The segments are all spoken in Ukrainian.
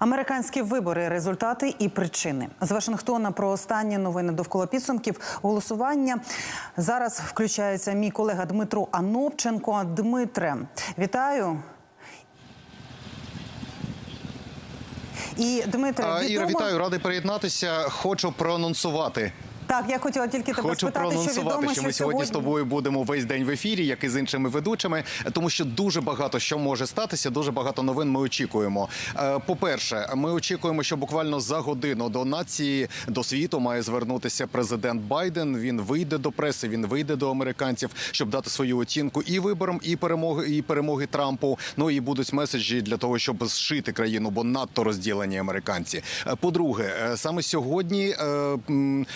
Американські вибори, результати і причини з Вашингтона про останні новини довкола підсумків голосування. Зараз включається мій колега Дмитро Анопченко. Дмитре, вітаю. І Дмитре, А, Іра, вітаю, радий приєднатися. Хочу проанонсувати. Так, я хотіла тільки тебе Хочу спитати, що відомо, що ми сьогодні з тобою будемо весь день в ефірі, як і з іншими ведучими, тому що дуже багато що може статися. Дуже багато новин ми очікуємо. Е, По-перше, ми очікуємо, що буквально за годину до нації до світу має звернутися президент Байден. Він вийде до преси, він вийде до американців, щоб дати свою оцінку і виборам, і перемоги, і перемоги Трампу. Ну і будуть меседжі для того, щоб зшити країну, бо надто розділені американці. Е, По-друге, е, саме сьогодні м,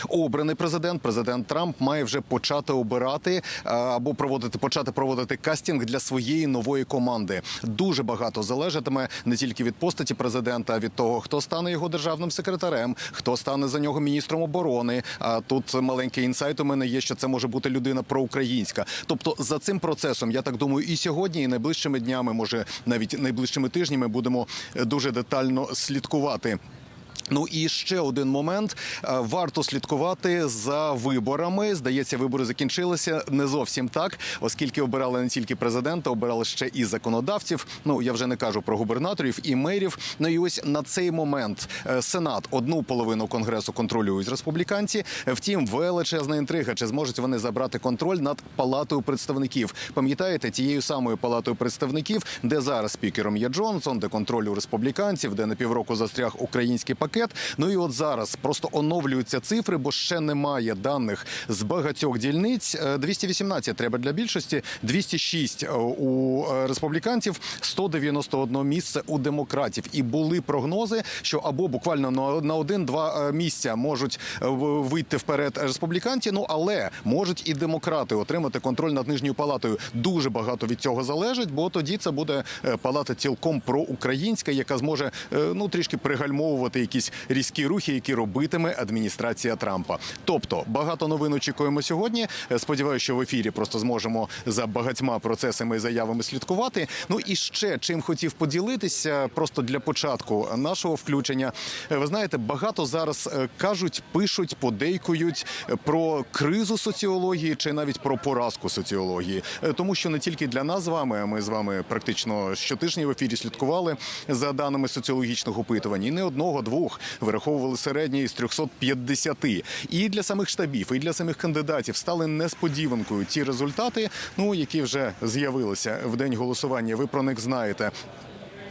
обраний президент, президент Трамп, має вже почати обирати е, або проводити почати проводити кастинг для своєї нової команди. Дуже багато залежатиме не тільки від постаті президента, а від того, хто стане його державним секретарем, хто стане за нього міністром оборони. А тут маленький інсайт у мене є, що це може бути людина проукраїнська. Тобто за цим процесом, я так думаю, і сьогодні, і найближчими днями, може навіть найближчими тижнями, будемо дуже детально слідкувати. Ну і ще один момент. Е, Варто слідкувати за виборами. Здається, вибори закінчилися не зовсім так, оскільки обирали не тільки президента, обирали ще і законодавців. Ну я вже не кажу про губернаторів і мерів. Ну і ось на цей момент е, сенат одну половину конгресу контролюють республіканці. Втім, величезна інтрига, чи зможуть вони забрати контроль над палатою представників. Пам'ятаєте, тією самою палатою представників, де зараз спікером є Джонсон, де контроль у республіканців, де на півроку застряг український пакет. Ну і от зараз просто оновлюються цифри, бо ще немає даних з багатьох дільниць. Е, 218 треба для більшості, 206 е, у е, республіканців, 191 місце у демократів. І були прогнози, що або буквально на- один-два е, місця можуть е, вийти вперед республіканці. Ну але можуть і демократи отримати контроль над нижньою палатою. Дуже багато від цього залежить, бо тоді це буде е, палата цілком проукраїнська, яка зможе е, ну трішки пригальмовувати якісь різкі рухи, які робитиме адміністрація Трампа. Тобто багато новин очікуємо сьогодні. Е, Сподіваюся, що в ефірі просто зможемо за багатьма процесами і заявами слідкувати. Ну і ще чим хотів поділитися, просто для початку нашого включення. Е, Ви знаєте, багато зараз е, кажуть, пишуть, подейкують про кризу соціології чи навіть про поразку соціології, тому що не тільки для нас з вами, а ми з вами практично щотижня в ефірі слідкували за даними соціологічних опитувань. І не одного, двох вираховували середні із 350. І для самих штабів, і для самих кандидатів стали несподіванкою ті результати, ну які вже з'явилися в день голосування. Ви про них знаєте.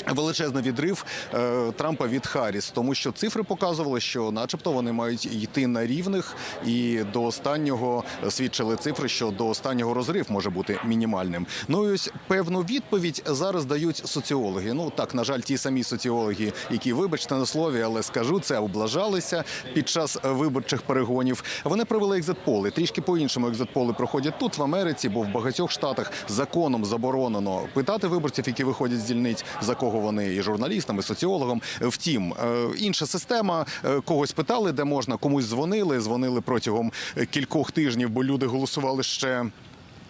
Величезний відрив е, Трампа від Харріс, тому що цифри показували, що, начебто, вони мають йти на рівних, і до останнього свідчили цифри, що до останнього розрив може бути мінімальним. Ну і ось певну відповідь зараз дають соціологи. Ну так, на жаль, ті самі соціологи, які, вибачте на слові, але скажу це, облажалися під час виборчих перегонів. Вони провели екзитполи. Трішки по-іншому екзитполи проходять тут, в Америці, бо в багатьох штатах законом заборонено питати виборців, які виходять з дільниць, за кого вони і журналістам, і соціологам. Втім, е, інша система е, когось питали, де можна, комусь дзвонили. Дзвонили протягом е, кількох тижнів, бо люди голосували ще.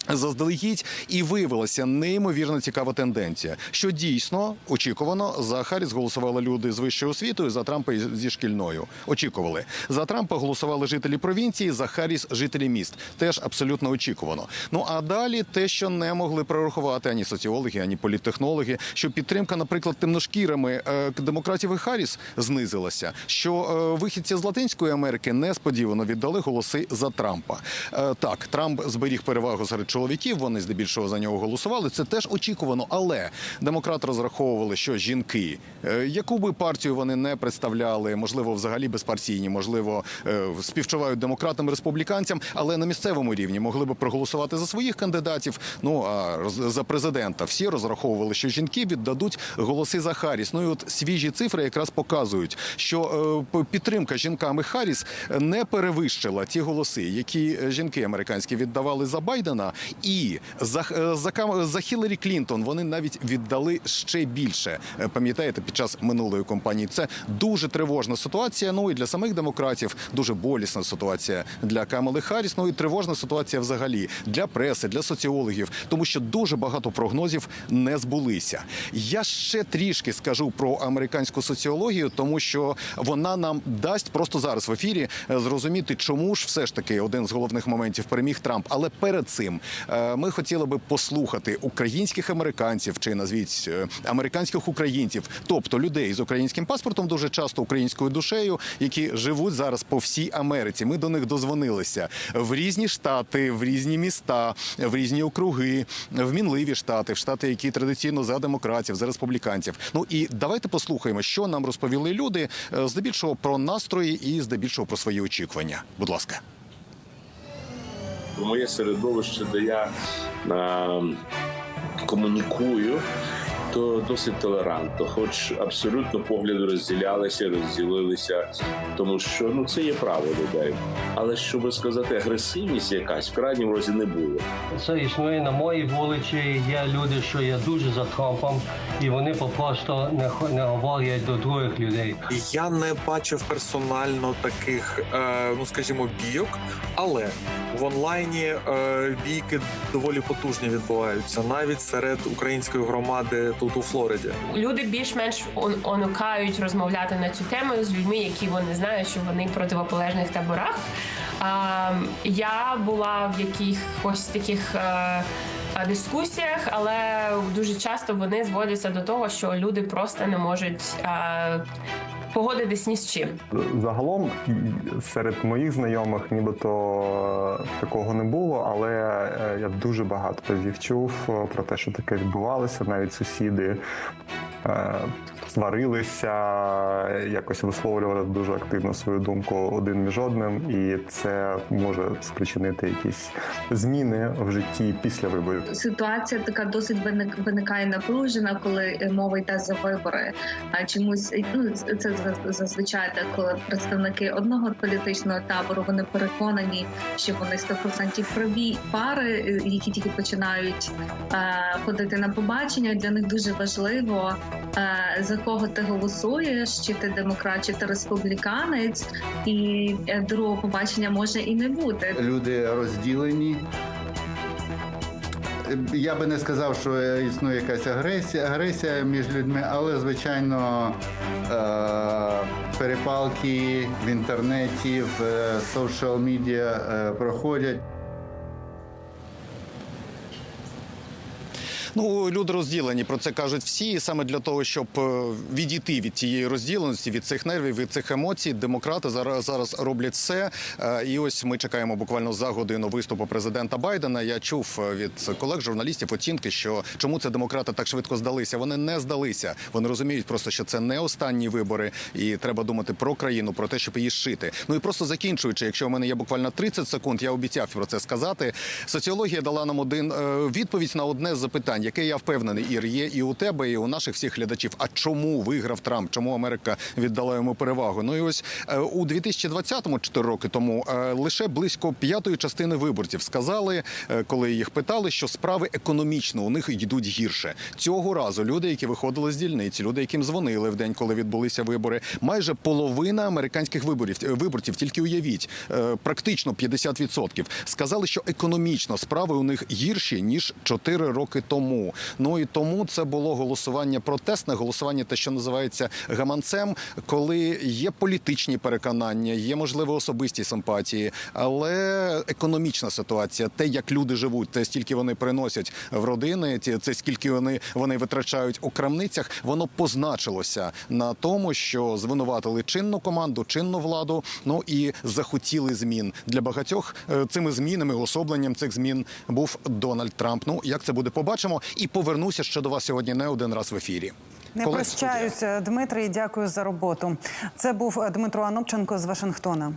Заздалегідь і виявилася неймовірно цікава тенденція, що дійсно очікувано за Харріс голосували люди з вищою освітою, за Трампа зі шкільною. Очікували за Трампа голосували жителі провінції, за Харріс жителі міст. Теж абсолютно очікувано. Ну а далі те, що не могли прорахувати ані соціологи, ані політтехнологи, що підтримка, наприклад, темношкірими е, демократів і Харріс знизилася. Що е, вихідці з Латинської Америки несподівано віддали голоси за Трампа. Е, так, Трамп зберіг перевагу серед чоловіків. Вони здебільшого за нього голосували. Це теж очікувано. Але демократи розраховували, що жінки, е, яку би партію вони не представляли, можливо, взагалі безпартійні, можливо, е, співчувають демократам республіканцям, але на місцевому рівні могли би проголосувати за своїх кандидатів. Ну а за президента всі розраховували, що жінки віддадуть голоси за Харріс. Ну і от свіжі цифри якраз показують, що е, підтримка жінками Харріс не перевищила ті голоси, які жінки американські віддавали за Байдена. І за, е, за, за Хіларі Клінтон вони навіть віддали ще більше. Е, Пам'ятаєте, під час минулої кампанії це дуже тривожна ситуація. Ну і для самих демократів дуже болісна ситуація для Камали Харріс. Ну і тривожна ситуація взагалі для преси, для соціологів, тому що дуже багато прогнозів не збулися. Я ще трішки скажу про американську соціологію, тому що вона нам дасть просто зараз в ефірі е, зрозуміти, чому ж все ж таки один з головних моментів переміг Трамп. Але перед цим ми хотіли би послухати українських американців чи назвіть е, американських українців, тобто людей з українським паспортом, дуже часто українською душею, які живуть зараз по всій Америці. Ми до них дозвонилися в різні штати, в різні міста, в різні округи, в мінливі штати, в штати, які традиційно за демократів, за республіканців. Ну і давайте послухаємо, що нам розповіли люди, е, здебільшого про настрої і здебільшого про свої очікування. Будь ласка. Моє середовище, де я е, комунікую, то досить толерантно, хоч абсолютно погляди розділялися, розділилися, тому що ну це є право людей. Але щоб сказати, агресивність якась в крайньому разі не було. Це існує на моїй вулиці. Є люди, що є дуже за Трампом, і вони просто не, не говорять до других людей. Я не бачив персонально таких, е, ну скажімо, бійок, але в онлайні е, бійки доволі потужні відбуваються навіть серед української громади тут у Флориді. Люди більш-менш онукають розмовляти на цю тему з людьми, які вони знають, що вони в противополежних таборах. А, я була в якихось таких. е, Дискусіях, але дуже часто вони зводяться до того, що люди просто не можуть е, погодитись ні з чим. Загалом серед моїх знайомих нібито такого не було, але е, я дуже багато разів чув е, про те, що таке відбувалося. Навіть сусіди е, сварилися, якось висловлювали дуже активно свою думку один між одним, і це може спричинити якісь зміни в житті після виборів. ситуація така досить виник- виникає напружена, коли е, мова йде за вибори. А чомусь ну це зазвичай так, коли представники одного політичного табору вони переконані, що вони 100% праві пари, е, які тільки починають е, ходити на побачення. Для них дуже важливо за кого ти голосуєш, чи ти демократ, чи ти республіканець, і е, другого побачення може і не бути. люди розділені. Я би не сказав, що існує якась агресія, агресія між людьми, але звичайно е, перепалки в інтернеті, в соціал медіа е, проходять. Ну, люди розділені, про це кажуть всі. І саме для того, щоб е, відійти від цієї розділеності, від цих нервів, від цих емоцій, демократи зараз зараз роблять все. Е, І ось ми чекаємо буквально за годину виступу президента Байдена. Я чув е, від колег журналістів оцінки, що чому це демократи так швидко здалися. Вони не здалися. Вони розуміють просто, що це не останні вибори, і треба думати про країну, про те, щоб її зшити. Ну і просто закінчуючи, якщо у мене є буквально 30 секунд, я обіцяв про це сказати. Соціологія дала нам один відповідь на одне з запитань, яке я впевнений, Ір, є і у тебе, і у наших всіх глядачів. А чому виграв Трамп? Чому Америка віддала йому перевагу? Ну і ось е, у 2020-му, 4 роки тому, е, лише близько п'ятої частини виборців сказали, е, коли їх питали, що справи економічно у них йдуть гірше. Цього разу люди, які виходили з дільниці, люди, яким дзвонили в день, коли відбулися вибори, майже половина американських виборів виборців, тільки уявіть, практично 50%, сказали, що економічно справи у них гірші ніж 4 роки тому. Ну і тому це було голосування протестне, голосування, те, що називається гаманцем, коли є політичні переконання, є можливо особисті симпатії, але економічна ситуація, те, як люди живуть, те скільки вони приносять в родини, це скільки вони, вони витрачають у крамницях, воно позначилося на тому, що звинуватили чинну команду, чинну владу. Ну і захотіли змін для багатьох. е, Цими змінами, особленням цих змін був Дональд Трамп. Ну як це буде, побачимо. І повернуся ще до вас сьогодні не один раз в ефірі. Не Колег, студія. прощаюся, Дмитрий. Дякую за роботу. Це був Дмитро Анопченко з Вашингтона.